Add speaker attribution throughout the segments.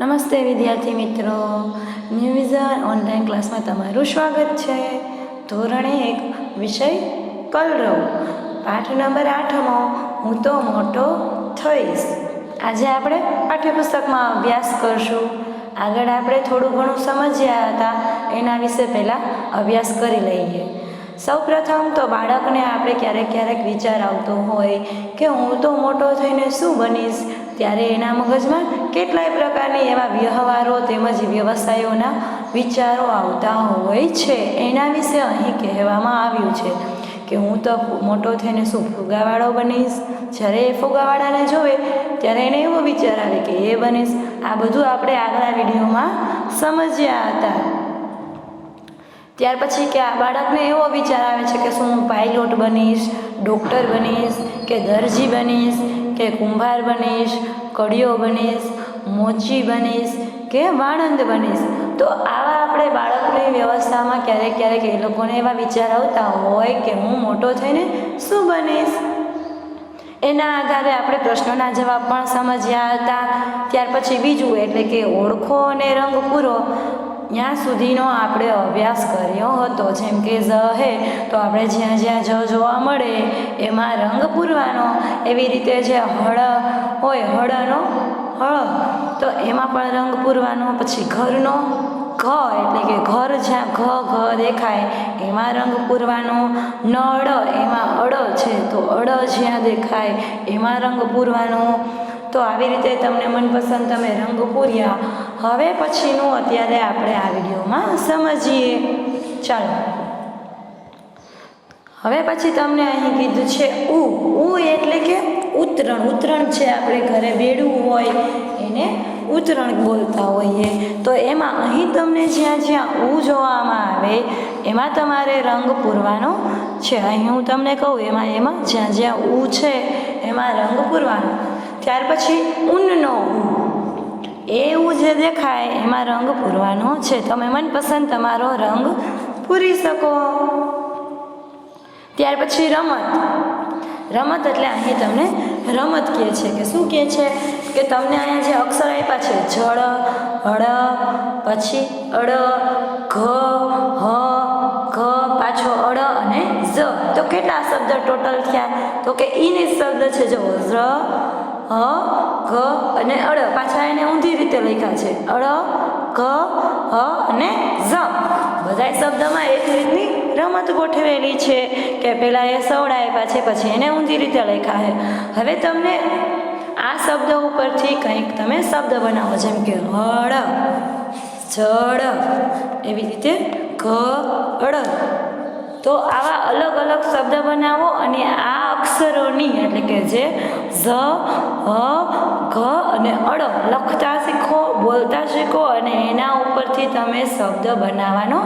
Speaker 1: નમસ્તે વિદ્યાર્થી મિત્રો. ન્યૂ વિઝન ઓનલાઈન ક્લાસમાં તમારું સ્વાગત છે. ધોરણ એક વિષય કલરવ. પાઠ નંબર આઠમો, હું તો મોટો થઈશ. આજે આપણે પાઠ્યપુસ્તકમાં અભ્યાસ કરશું. આગળ આપણે થોડું ઘણું સમજ્યા હતા. એના વિશે પહેલાં અભ્યાસ કરી લઈએ. સૌપ્રથમ તો બાળકને આપણે ક્યારેક ક્યારેક વિચાર આવતો હોય કે હું તો મોટો થઈને શું બનીશ? ત્યારે એના મગજમાં કેટલાય પ્રકારની એવા વ્યવહારો તેમજ વ્યવસાયોના વિચારો આવતા હોય છે. એના વિશે અહીં કહેવામાં આવ્યું છે કે હું તો મોટો થઈને શું ફુગાવાળો બનીશ? જ્યારે એ ફુગાવાળાને જોવે, ત્યારે એને એવો વિચાર આવે કે એ બનીશ. આ બધું આપણે આગલા વિડીયોમાં સમજ્યા હતા. ત્યાર પછી કે આ બાળકને એવો વિચાર આવે છે કે શું હું પાયલોટ બનીશ ડૉક્ટર બનીશ, કે દરજી બનીશ કે કુંભાર બનીશ, કડિયો બનીશ, મોચી બનીશ કે વાણંદ બનીશ. તો આવા આપણે બાળકની વ્યવસ્થામાં ક્યારેક ક્યારેક એ લોકોને એવા વિચાર આવતા હોય કે હું મોટો થઈને શું બનીશ? એના આધારે આપણે પ્રશ્નોના જવાબ પણ સમજ્યા હતા. ત્યાર પછી બીજું એટલે કે ઓળખો અને રંગ પૂરો. ત્યાં સુધીનો આપણે અભ્યાસ કર્યો હતો. જેમ કે ઝ, હે, તો આપણે જ્યાં જ્યાં જ જોવા મળે એમાં રંગ પૂરવાનો, એવી રીતે જે હળ હોય, હળનો, હળ, તો એમાં પણ રંગ પૂરવાનો. પછી ઘરનો ઘ, એટલે કે ઘર જ્યાં ઘ ઘ દેખાય, એમાં રંગ પૂરવાનો. નળ, એમાં અડ છે, તો અડ જ્યાં દેખાય, એમાં રંગ પૂરવાનો. તો આવી રીતે તમને મનપસંદ તમે રંગ પૂર્યા. હવે પછીનું અત્યારે આપણે આ વિડીયોમાં સમજીએ. ચાલો. હવે પછી તમને અહીં કીધું છે ઉ. ઉ એટલે કે ઉત્તરણ ઉત્તરણ છે આપણે ઘરે બેડવું હોય, એને ઉત્તરણ બોલતા હોઈએ. તો એમાં અહીં તમને જ્યાં જ્યાં ઉ જોવામાં આવે, એમાં તમારે રંગ પૂરવાનો છે. અહીં હું તમને કહું, એમાં એમાં જ્યાં જ્યાં ઉ છે, એમાં રંગ પૂરવાનો. ત્યાર પછી ઊનનો એવું જે દેખાય, એમાં રંગ પૂરવાનો છે. તમે મનપસંદ તમારો રંગ પૂરી શકો. ત્યાર પછી રમત. રમત એટલે અહીં તમને રમત કહે છે કે શું કહે છે? કે તમને અહીંયા જે અક્ષર આપ્યા છે, જળ, હળ, પછી અડ, ઘ, હ, ઘ, પાછો અડ અને ઝ. તો કેટલા શબ્દ ટોટલ થયા? તો કે ઈની શબ્દ છે, જો ઝ હ ઘ અને અડ પાછા એને ઊંધી રીતે લખ્યા છે. અડ ઘ હ અને ઝ. બધા શબ્દમાં એક રીતની રમત ગોઠવેલી છે કે પહેલાં એ સવડાવ્યા છે પછી એને ઊંધી રીતે લખ્યા છે. હવે તમને આ શબ્દ ઉપરથી કંઈક તમે શબ્દ બનાવો, જેમ કે હળ, જળ, એવી રીતે ક અડ તો આવા અલગ અલગ શબ્દ બનાવો અને આ અક્ષરોની, એટલે કે જે ઝ હ, ઘ અને અડ લખતા શીખો, બોલતા શીખો અને એના ઉપરથી તમે શબ્દ બનાવવાનો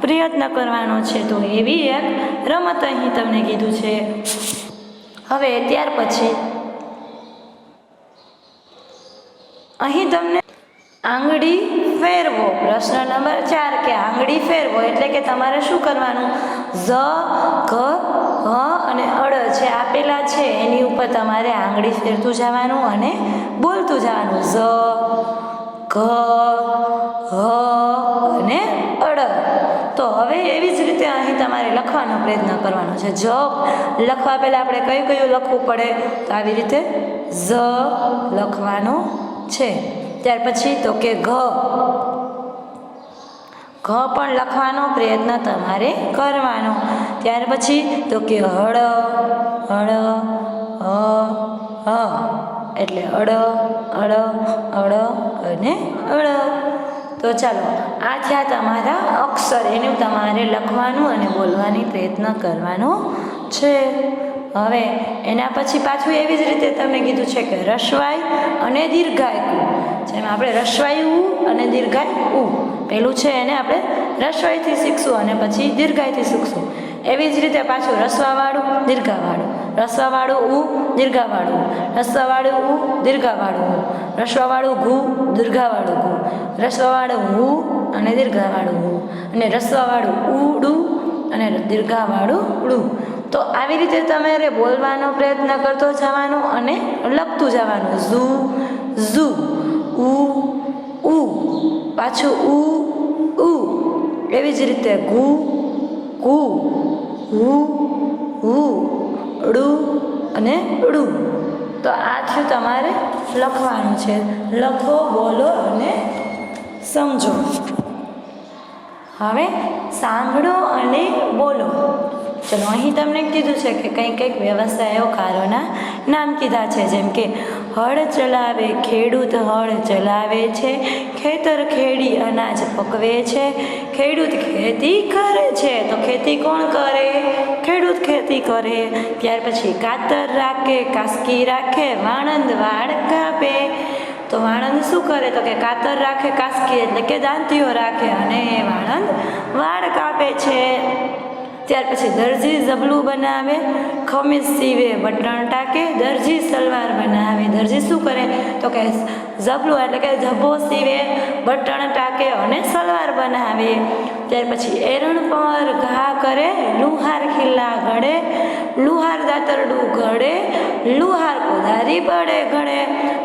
Speaker 1: પ્રયત્ન કરવાનો છે. તો એવી એક રમત અહીં તમને કીધું છે. હવે ત્યાર પછી અહીં તમને આંગળી ફેરવો. પ્રશ્ન નંબર ચાર કે આંગળી ફેરવો એટલે કે તમારે શું કરવાનું? ઝ, ઘ, હ અને અડ જે આપેલા છે, એની ઉપર તમારે આંગળી ફેરતું જવાનું અને બોલતું જવાનું. ઝ, ઘ, હ, અને અડ. તો હવે એવી જ રીતે અહીં તમારે લખવાનો પ્રયત્ન કરવાનો છે. જ, લખવા પહેલાં આપણે કયું કયું લખવું પડે? તો આવી રીતે ઝ લખવાનું છે. ત્યાર પછી તો કે ઘ. ઘ પણ લખવાનો પ્રયત્ન તમારે કરવાનો. ત્યાર પછી તો કે હળ હળ હ હ, એટલે અડ અડ અડ અને અડ તો ચાલો, આ થયા તમારા અક્ષર. એનું તમારે લખવાનું અને બોલવાની પ્રયત્ન કરવાનો છે. હવે, એના પછી પાછું એવી જ રીતે તમને કીધું છે કે રસવાય અને દીર્ઘાય. જેમ આપણે રસવાઈ ઉ અને દીર્ઘાય. ઉ પેલું છે એને આપણે રસવાયથી શીખશું અને પછી દીર્ઘાયથી શીખશું. એવી જ રીતે પાછું રસવાવાળું, દીર્ઘાવાળું. રસવાવાળું ઉ, દીર્ઘાવાળું. રસવાવાળું ઉ, દીર્ઘાવાળું ઉ. રસવાવાળું ઘુ, દીર્ઘાવાળું ઘુ. રસવાવાળું હુ અને દીર્ઘાવાળું હુ અને રસવાવાળું ઉડુ અને દીર્ઘાવાળું ઉડું. તો આવી રીતે તમારે બોલવાનો પ્રયત્ન કરતો જવાનો અને લખતું જવાનું. ઝુ ઝુ, ઉ પાછું ઉ ઉ. એવી જ રીતે ઘુ ગુ હુ હુ ડુ અને ડુ તો આ થયું તમારે લખવાનું છે. લખો, બોલો અને સમજો. હવે સાંભળો અને બોલો. ચલો, અહીં તમને કીધું છે કે કંઈક કંઈક વ્યવસાયોકારોના નામ કીધા છે, જેમ કે હળ ચલાવે, ખેડૂત હળ ચલાવે છે. ખેતર ખેડી અનાજ પકવે છે. ખેડૂત ખેતી કરે છે, તો ખેતી કોણ કરે? ખેડૂત ખેતી કરે. ત્યાર પછી કાતર રાખે, કાસકી રાખે, વાણંદ વાળ કાપે. તો વાણંદ શું કરે? તો કે કાતર રાખે, કાસકી એટલે કે દાંતીઓ રાખે અને વાણંદ વાળ કાપે છે. ત્યાર પછી દરજી ઝબલું બનાવે, ખમીસ સીવે બટણ ટાંકે, દરજી સલવાર બનાવે. દરજી શું કરે? તો કે ઝબલું એટલે કે ઝભ્ભો સીવે બટણ ટાંકે અને સલવાર બનાવે. ત્યાર પછી એરણ પર ઘા કરે, લુહાર ખીલ્લા ઘડે લુહાર દાતરડું ઘડે લુહાર કોદારી પડે ઘડે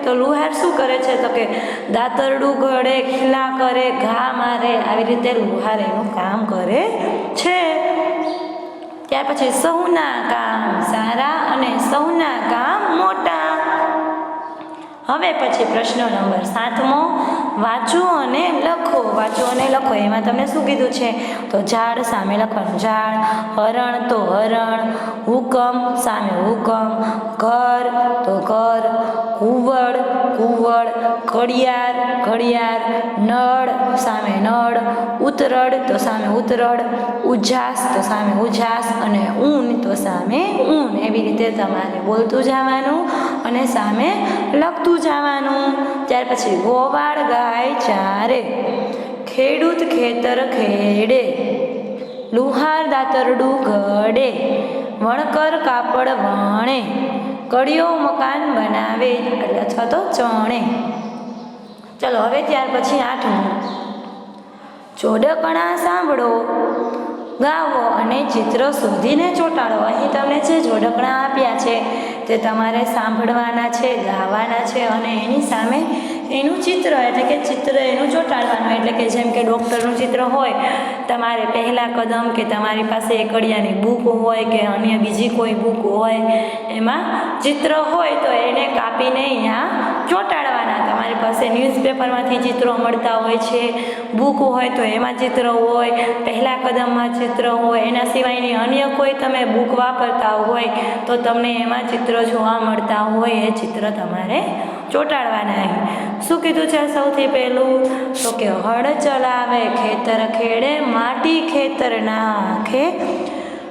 Speaker 1: તો લુહાર શું કરે છે? તો કે દાતરડું ઘડે ખીલા કરે, ઘા મારે. આવી રીતે લુહાર એનું કામ કરે છે. ત્યાર પછી સૌના કામ સારા અને સૌના કામ મોટા. હવે પછી પ્રશ્ન નંબર સાતમો વાંચો અને લખો, વાંચો અને લખો. એમાં તમને શું કીધું છે? તો ઝાડ સામે લખવાનું. ઝાડ, હરણ તો હરણ, હુકમ સામે હુકમ, ઘર તો ઘર કુવડ કુવડ ઘડિયાળ ઘડિયાળ, નળ સામે નળ ઉતરડ તો સામે ઉતરડ ઉજાસ તો સામે ઉજાસ અને ઊન તો સામે ઊન. એવી રીતે તમારે બોલતું જવાનું. અને સામે લખતું જવાનું. ત્યાર પછી ગોવાળ ગાય ચારે, ખેડૂત ખેતર ખેડે, લુહાર દાતરડું ઘડે, વણકર કાપડ વણે, કડિયો મકાન બનાવે, એટલે અથવા તો ચણે. ચલો, હવે ત્યાર પછી આઠમું. જોડકણા સાંભળો. ગાવો અને ચિત્ર શોધીને ચોંટાડો. અહીં તમને જે જોડકણા આપ્યા છે તે તમારે સાંભળવાના છે ગાવાના છે અને એની સામે એનું ચિત્ર એટલે કે ચિત્ર એનું ચોંટાડવાનું એટલે કે જેમ કે ડૉક્ટરનું ચિત્ર હોય, તમારે પહેલા કદમ કે તમારી પાસે એકડિયાની બુક હોય કે અન્ય બીજી કોઈ બુક હોય, એમાં ચિત્ર હોય તો એને કાપીને અહીંયા ચોંટાડવાના. તમારી પાસે ન્યૂઝપેપરમાંથી ચિત્રો મળતા હોય છે, બુક હોય તો એમાં ચિત્ર હોય, પહેલા કદમમાં ચિત્ર હોય, એના સિવાયની અન્ય કોઈ તમે બુક વાપરતા હોય તો તમને એમાં ચિત્ર જોવા મળતા હોય, એ ચિત્ર તમારે ચોંટાડવાના શું કીધું છે સૌથી પહેલું? તો કે હળ ચલાવે, ખેતર ખેડે, માટી ખેતર નાખે.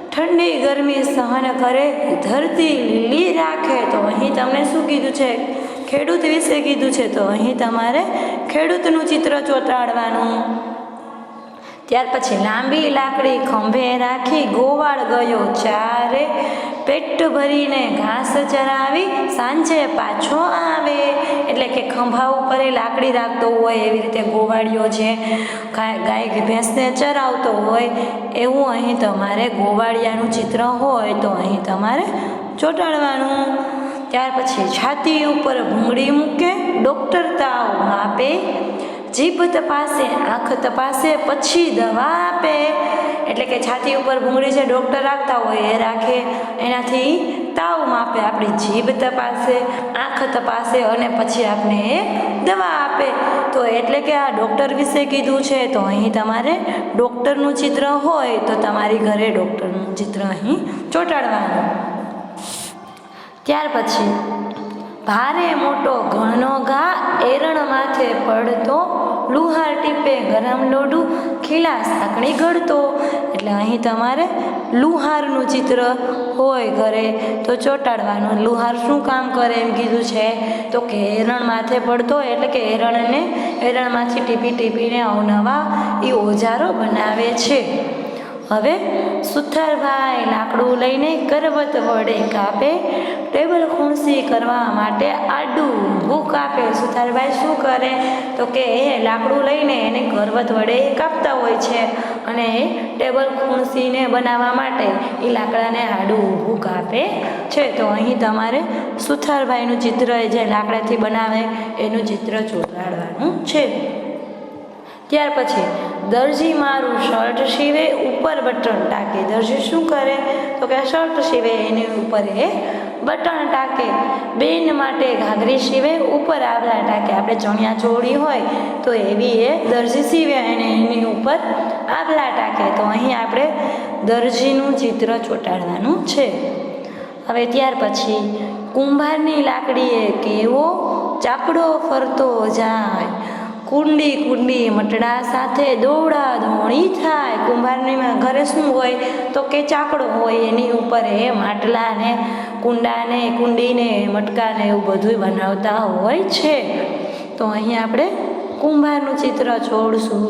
Speaker 1: ઠંડી ગરમી સહન કરે, ધરતી લીલી રાખે. તો અહીં તમને શું કીધું છે? ખેડૂત વિશે કીધું છે. તો અહીં તમારે ખેડૂતનું ચિત્ર ચોંટાડવાનું. ત્યાર પછી લાંબી લાકડી ખંભે રાખી ગોવાળ ગયો ચારે. પેટ ભરીને ઘાસ ચરાવી સાંજે પાછો આવે. એટલે કે ખંભા ઉપર લાકડી રાખતો હોય એવી રીતે ગોવાળિયો છે ગાય ભેંસને ચરાવતો હોય, એવું અહીં તમારે ગોવાળિયાનું ચિત્ર હોય તો અહીં તમારે ચોંટાડવાનું. ત્યાર પછી છાતી ઉપર ભૂંગળી મૂકે, ડૉક્ટર તાવ માપે જીભ તપાસે, આંખ તપાસે, પછી દવા આપે. એટલે કે છાતી ઉપર ભૂંગળી છે ડૉક્ટર રાખતા હોય એ રાખે. એનાથી તાવ માપે, આપણી જીભ તપાસે, આંખ તપાસે અને પછી આપણે એ દવા આપે. તો એટલે કે આ ડૉક્ટર વિશે કીધું છે, તો અહીં તમારે ડૉક્ટરનું ચિત્ર હોય તો તમારી ઘરે ડૉક્ટરનું ચિત્ર અહીં ચોંટાડવાનું. ત્યાર પછી, ભારે મોટો ઘણનો ઘા એરણ માથે પડતો લુહાર ટીપે ગરમ લોઢું ખીલા સાંકળી ગળતો એટલે અહીં તમારે લુહારનું ચિત્ર હોય ઘરે. તો ચોંટાડવાનું, લુહાર શું કામ કરે એમ કીધું છે? તો કે એરણ માથે પડતો એટલે કે એરણને એરણમાંથી ટીપી ટીપીને અવનવા એ ઓજારો બનાવે છે. હવે સુથારભાઈ લાકડું લઈને કરવત વડે કાપે. ટેબલ ખૂણસી કરવા માટે આડું ઊભું આપે, સુથારભાઈ શું કરે? તો કે એ લાકડું લઈને એને કરવત વડે એ કાપતા હોય છે અને એ ટેબલ ખુણસીને બનાવવા માટે એ લાકડાને આડું ઊભું કાપે છે. તો અહીં તમારે સુથારભાઈનું ચિત્ર જે લાકડાથી બનાવે એનું ચિત્ર ચોટાડવાનું છે. ત્યાર પછી, દરજી મારું શર્ટ સીવે ઉપર બટન ટાંકે. દરજી શું કરે? તો કે શર્ટ સીવે, એની ઉપર એ બટન ટાંકે, બેન માટે ઘાઘરી સીવે, ઉપર આવલા ટાંકે. આપણે ચણિયા ચોળી હોય તો એવી એ દરજી સીવે અને એની ઉપર આવલા ટાંકે. તો અહીં આપણે દરજીનું ચિત્ર ચોંટાડવાનું છે. હવે ત્યાર પછી કુંભારની લાકડીએ કેવો ચાકડો ફરતો જાય. કુંડી કુંડી મટડા સાથે દોડા દોણી થાય. કુંભારનીમાં ઘરે શું હોય તો કે ચાકડો હોય એની ઉપર એ માટલાને, કુંડાને, કુંડીને, મટકાને એવું બધું બનાવતા હોય છે. તો અહીં આપણે કુંભારનું ચિત્ર છોડશું.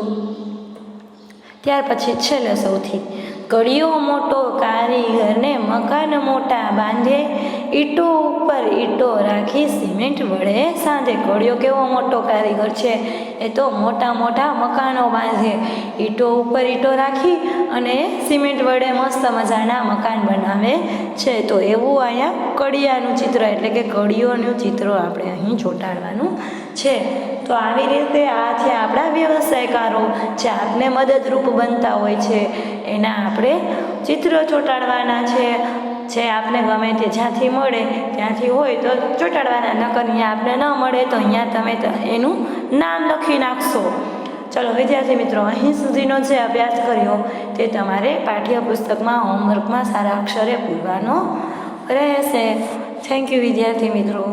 Speaker 1: ત્યાર પછી છેલ્લે સૌથી કડીઓ મોટો કારીગરને મકાન મોટા બાંધે ઈંટો ઉપર ઈંટો રાખી સિમેન્ટ વડે સાંધે કોળિયો કેવો મોટો કારીગર છે એ તો મોટા મોટા મકાનો બાંધે. ઈંટો ઉપર ઈંટો રાખી અને સિમેન્ટ વડે મસ્ત મજાના મકાન બનાવે છે. તો એવું અહીંયા કડિયાનું ચિત્ર એટલે કે કડિયોનું ચિત્ર આપણે અહીં ચોંટાડવાનું છે. તો આવી રીતે આ છે આપણા વ્યવસાયકારો. જે આપને મદદરૂપ બનતા હોય છે. એના આપણે ચિત્ર ચોંટાડવાના છે. જે આપને ગમે તે જ્યાંથી મળે, ત્યાંથી હોય તો ચોંટાડવાના, નકર અહીંયા આપણે ન મળે તો અહીંયા તમે એનું નામ લખી નાખશો. ચલો, વિદ્યાર્થી મિત્રો, અહીં સુધીનો જે અભ્યાસ કર્યો તે તમારે પાઠ્યપુસ્તકમાં, હોમવર્કમાં સારા અક્ષરે પૂરવાનો રહેશે. થેન્ક યુ વિદ્યાર્થી મિત્રો.